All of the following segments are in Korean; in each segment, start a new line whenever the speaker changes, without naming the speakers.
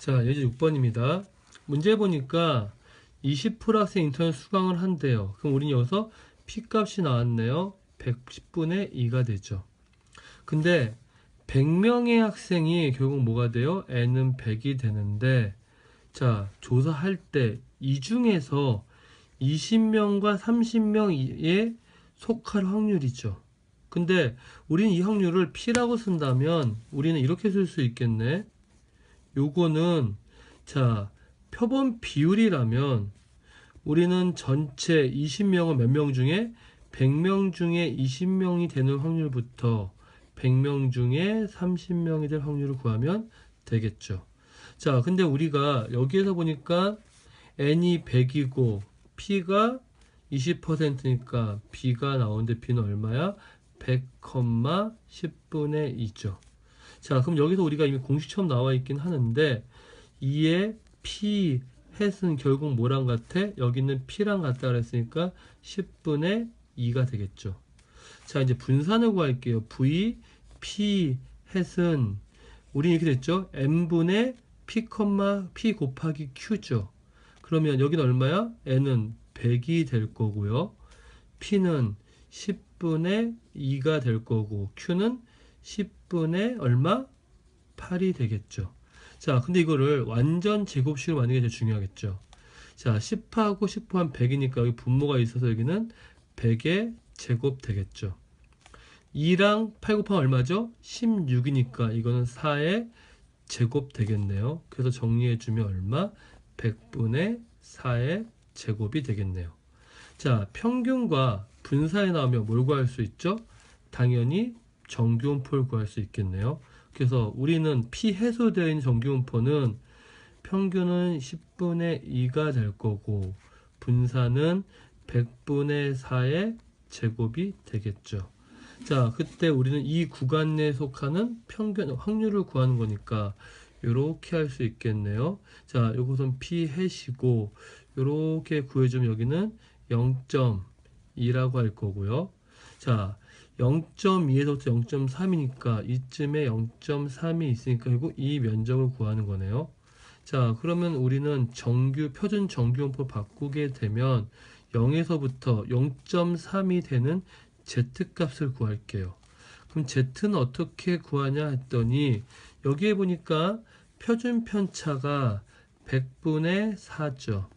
자, 예제 6번입니다. 문제 보니까 20% 학생 인터넷 수강을 한대요. 그럼 우린 여기서 P값이 나왔네요. 110분의 2가 되죠. 근데 100명의 학생이 결국 뭐가 돼요? N은 100이 되는데 자, 조사할 때 이 중에서 20명과 30명에 속할 확률이죠. 근데 우리는 이 확률을 P라고 쓴다면 우리는 이렇게 쓸 수 있겠네. 요거는 자 표본 비율이라면 우리는 전체 20명은 몇 명 중에 100명 중에 20명이 되는 확률부터 100명 중에 30명이 될 확률을 구하면 되겠죠. 자, 근데 우리가 여기에서 보니까 n이 100이고 p가 20%니까 b가 나오는데 b는 얼마야? 100, 10분의 2죠. 자, 그럼 여기서 우리가 이미 공식처럼 나와 있긴 하는데 2의 p 햇은 결국 뭐랑 같아? 여기는 p랑 같다 그랬으니까 10분의 2가 되겠죠. 자, 이제 분산을 구할게요. v p 햇은 우리 이렇게 됐죠? n분의 p, p 곱하기 q죠. 그러면 여기는 얼마야? n은 100이 될 거고요. p는 10분의 2가 될 거고 q는 10 분의 얼마? 8이 되겠죠. 자, 근데 이거를 완전 제곱식으로 만드는 게 제일 중요하겠죠. 자, 10하고 10 포함 100이니까 여기 분모가 있어서 여기는 100의 제곱 되겠죠. 2랑 8 곱하면 얼마죠? 16이니까 이거는 4의 제곱 되겠네요. 그래서 정리해주면 얼마? 100분의 4의 제곱이 되겠네요. 자, 평균과 분사에 나오면 뭘 구할 수 있죠? 당연히 정규분포를 구할 수 있겠네요. 그래서 우리는 피 해소되어 있는 정규분포는 평균은 10분의 2가 될 거고 분사는 100분의 4의 제곱이 되겠죠. 자, 그때 우리는 이 구간 내에 속하는 평균 확률을 구하는 거니까 이렇게 할 수 있겠네요. 자, 요것은 p 해시고 이렇게 구해주면 여기는 0.2라고 할 거고요. 자, 0.2에서부터 0.3이니까 이쯤에 0.3이 있으니까 결국 이 면적을 구하는 거네요. 자, 그러면 우리는 정규 표준 정규원포 바꾸게 되면 0에서부터 0.3이 되는 z 값을 구할게요. 그럼 z는 어떻게 구하냐 했더니 여기에 보니까 표준 편차가 100분의 4죠.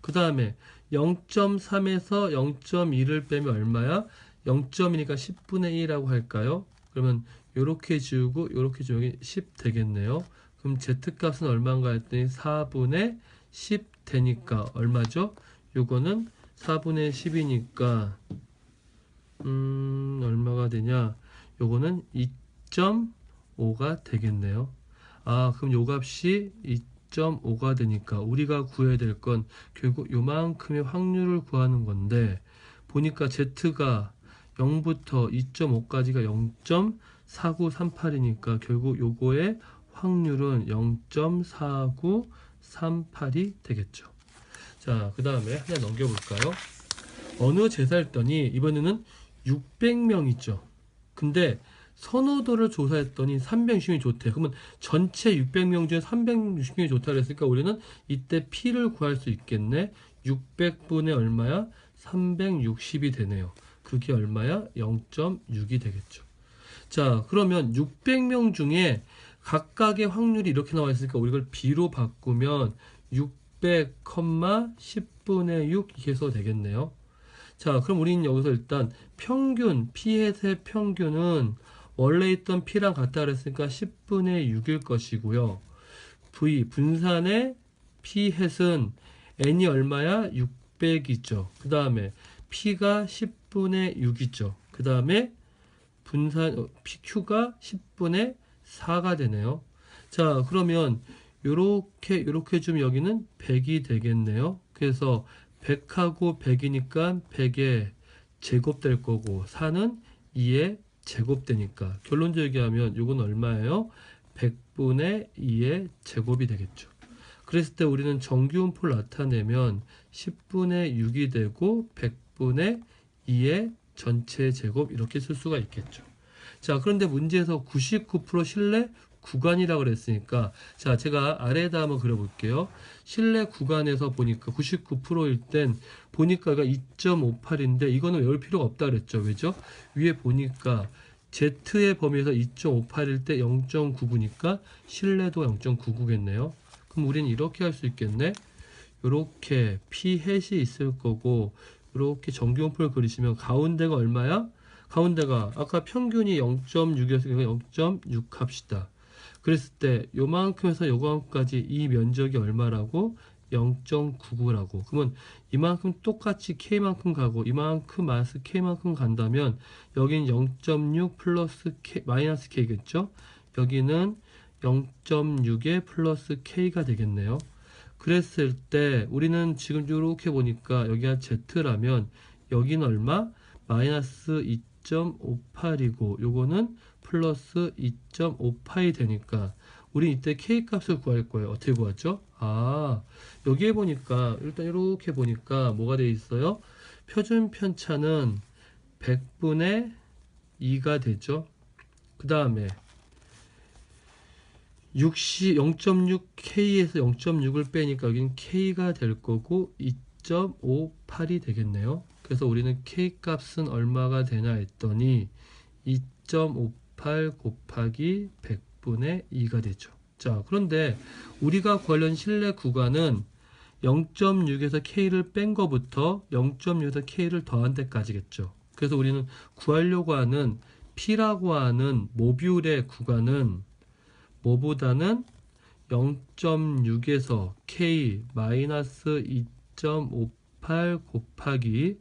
그 다음에 0.3에서 0.2를 빼면 얼마야? 0.이니까 10분의 1이라고 할까요? 그러면 이렇게 지우고 이렇게 지우면 10 되겠네요. 그럼 z값은 얼마인가 했더니 4분의 10 되니까 얼마죠? 요거는 4분의 10이니까 음 얼마가 되냐? 요거는 2.5가 되겠네요. 아 그럼 요 값이 2.5가 되니까 우리가 구해야 될 건 결국 요만큼의 확률을 구하는 건데 보니까 z가 0부터 2.5까지가 0.4938이니까 결국 요거의 확률은 0.4938이 되겠죠. 자, 그 다음에 하나 넘겨볼까요? 어느 제사했더니 이번에는 600명이죠. 근데 선호도를 조사했더니 360명이 좋대. 그러면 전체 600명 중에 360명이 좋다 그랬으니까 우리는 이때 P를 구할 수 있겠네. 600분의 얼마야? 360이 되네요. 그게 얼마야? 0.6이 되겠죠. 자, 그러면 600명 중에 각각의 확률이 이렇게 나와 있으니까 우리 이걸 B로 바꾸면 600, 10분의 6 이렇게 해서 되겠네요. 자, 그럼 우리는 여기서 일단 평균, P의 평균은 원래 있던 P랑 같다 그랬으니까 10분의 6일 것이고요. V, 분산의 P 햇은 N이 얼마야? 600이죠. 그 다음에 P가 10 분의 6이죠. 그 다음에 분산, PQ가 10분의 4가 되네요. 자, 그러면 요렇게, 요렇게 좀 여기는 100이 되겠네요. 그래서 100하고 100이니까 100의 제곱 될 거고 4는 2의 제곱되니까 결론적으로 얘기하면 이건 얼마예요? 100분의 2의 제곱이 되겠죠. 그랬을 때 우리는 정규분포를 나타내면 10분의 6이 되고 100분의 2의 전체 제곱 이렇게 쓸 수가 있겠죠. 자 그런데 문제에서 99% 신뢰 구간이라고 그랬으니까 자 제가 아래에다 한번 그려볼게요. 실내 구간에서 보니까 99%일 땐 보니까가 2.58인데 이거는 외울 필요가 없다 그랬죠. 왜죠? 위에 보니까 Z의 범위에서 2.58일 때 0.99니까 실내도 0.99겠네요. 그럼 우리는 이렇게 할 수 있겠네. 이렇게 P 햇이 있을 거고 이렇게 정규원표를 그리시면 가운데가 얼마야? 가운데가 아까 평균이 0.6이었으니까 0.6 합시다. 그랬을 때 요만큼에서 요만큼까지 이 면적이 얼마라고? 0.99라고. 그러면 이만큼 똑같이 K만큼 가고 이만큼 마이너스 K만큼 간다면 여기는 0.6 플러스 K, 마이너스 K겠죠? 여기는 0.6에 플러스 K가 되겠네요. 그랬을 때 우리는 지금 이렇게 보니까 여기가 Z라면 여기는 얼마? 마이너스 2.58이고 요거는 플러스 2.58이 되니까 우리 이때 K 값을 구할 거예요. 어떻게 구하죠? 아 여기에 보니까 일단 이렇게 보니까 뭐가 되어 있어요? 표준 편차는 100분의 2가 되죠. 그 다음에 60, 0.6K에서 0.6을 빼니까 여기는 K가 될 거고 2.58이 되겠네요. 그래서 우리는 K 값은 얼마가 되냐 했더니 2.58 곱하기 100분의 2가 되죠. 자, 그런데 우리가 관련 실내 구간은 0.6에서 K를 뺀 거부터 0.6에서 K를 더한 데까지겠죠. 그래서 우리는 구하려고 하는 P라고 하는 모뷸의 구간은 뭐보다는 0.6에서 K 마이너스 2.58 곱하기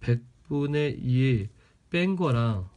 100분의 2에 뺀 거랑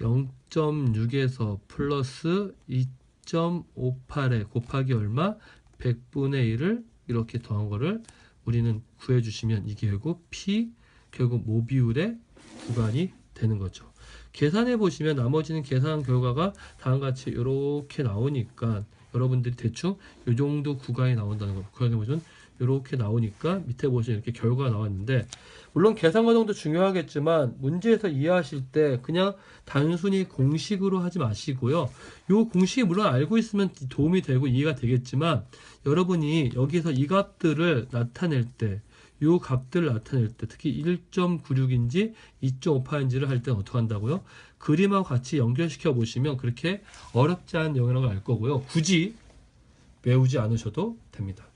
0.6에서 플러스 2.58에 곱하기 얼마? 100분의 1을 이렇게 더한 거를 우리는 구해주시면 이게 결국 P 결국 모비율의 구간이 되는 거죠. 계산해 보시면 나머지는 계산 결과가 다음과 같이 이렇게 나오니까 여러분들이 대충 이 정도 구간이 나온다는 거 구간해 보시면 이렇게 나오니까 밑에 보시면 이렇게 결과가 나왔는데 물론 계산 과정도 중요하겠지만 문제에서 이해하실 때 그냥 단순히 공식으로 하지 마시고요. 이 공식이 물론 알고 있으면 도움이 되고 이해가 되겠지만 여러분이 여기서 이 값들을 나타낼 때 요 값들을 나타낼 때 특히 1.96인지 2.58인지를 할 때는 어떻게 한다고요? 그림하고 같이 연결시켜 보시면 그렇게 어렵지 않은 영역을 알 거고요. 굳이 외우지 않으셔도 됩니다.